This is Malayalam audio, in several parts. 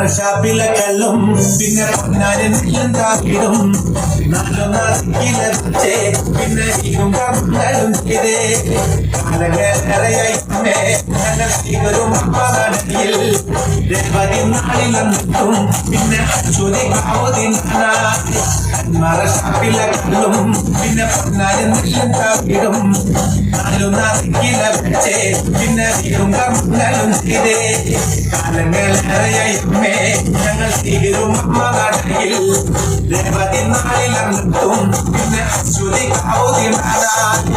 മറഷാപ്പിലെ കല്ലും പിന്നെ പൊന്നാരൻ എന്താക്കിടും നാലു നാസിക്കിലെ പിന്നെ കമ്മലും ഇതേ ഞങ്ങൾ സ്വീകരും അപ്പനടിയിൽ രേവതി നാളിലെത്തും പിന്നെ അച്യുതി കാവതിനായി മറഷാപ്പിലെ കല്ലും പിന്നെ പൊന്നാരൻ എന്താക്കിടും നാലു നാസിക്കിലെ പിന്നെ വീണ്ടും കമ്മലും ഇതേ കാലങ്ങളേറെയായി അമ്മേ ഞങ്ങൾ തീരും അമ്മകടയിൽ രേവതി നാളിലെത്തും പിന്നെ അശ്വതി കാവുതിനായി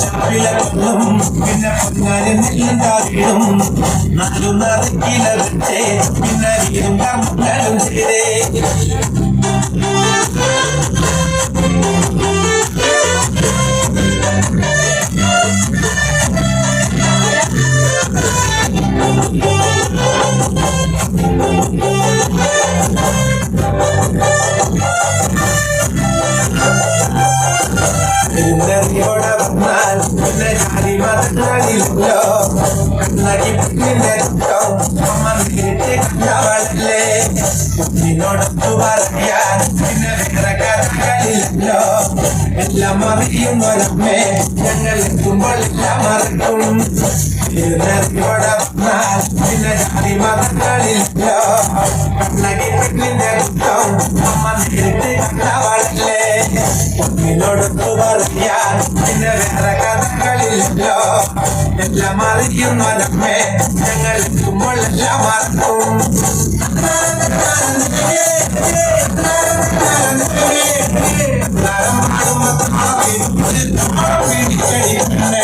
മറശാപ്പിലും പിന്നെ പൊന്നാരും നാലു നറുക്കില വെച്ചേ പിന്നെ വീടും കമ്മലും ചെയ്തേ. ഇവിടെ മതങ്ങളിലല്ലോ നടി പിന്നെ അമ്മ നേരിട്ട് കണ്ടവളല്ലേ നിന്നോടൊത്തു പറയാൻ പിന്നെ വേറെ കഥകളില്ലല്ലോ എല്ലാം അറിയുന്നൊരമ്മേ ഞങ്ങൾ എത്തുമ്പോൾ എല്ലാം മറക്കും ഇവിടെ വന്നാൽ പിന്നെ ജാതി മതങ്ങളിലല്ലോ നടി പിന്നെ അമ്മ നേരിട്ട് കണ്ടവളല്ലേ നിന്നോടൊത്തു പറയാൻ പിന്നെ വേറെ കഥകളില്ലല്ലോ എല്ലാം അറിയുന്നവരമ്മേ ഞങ്ങൾ എത്തുമ്പോൾ എല്ലാം മറക്കും ും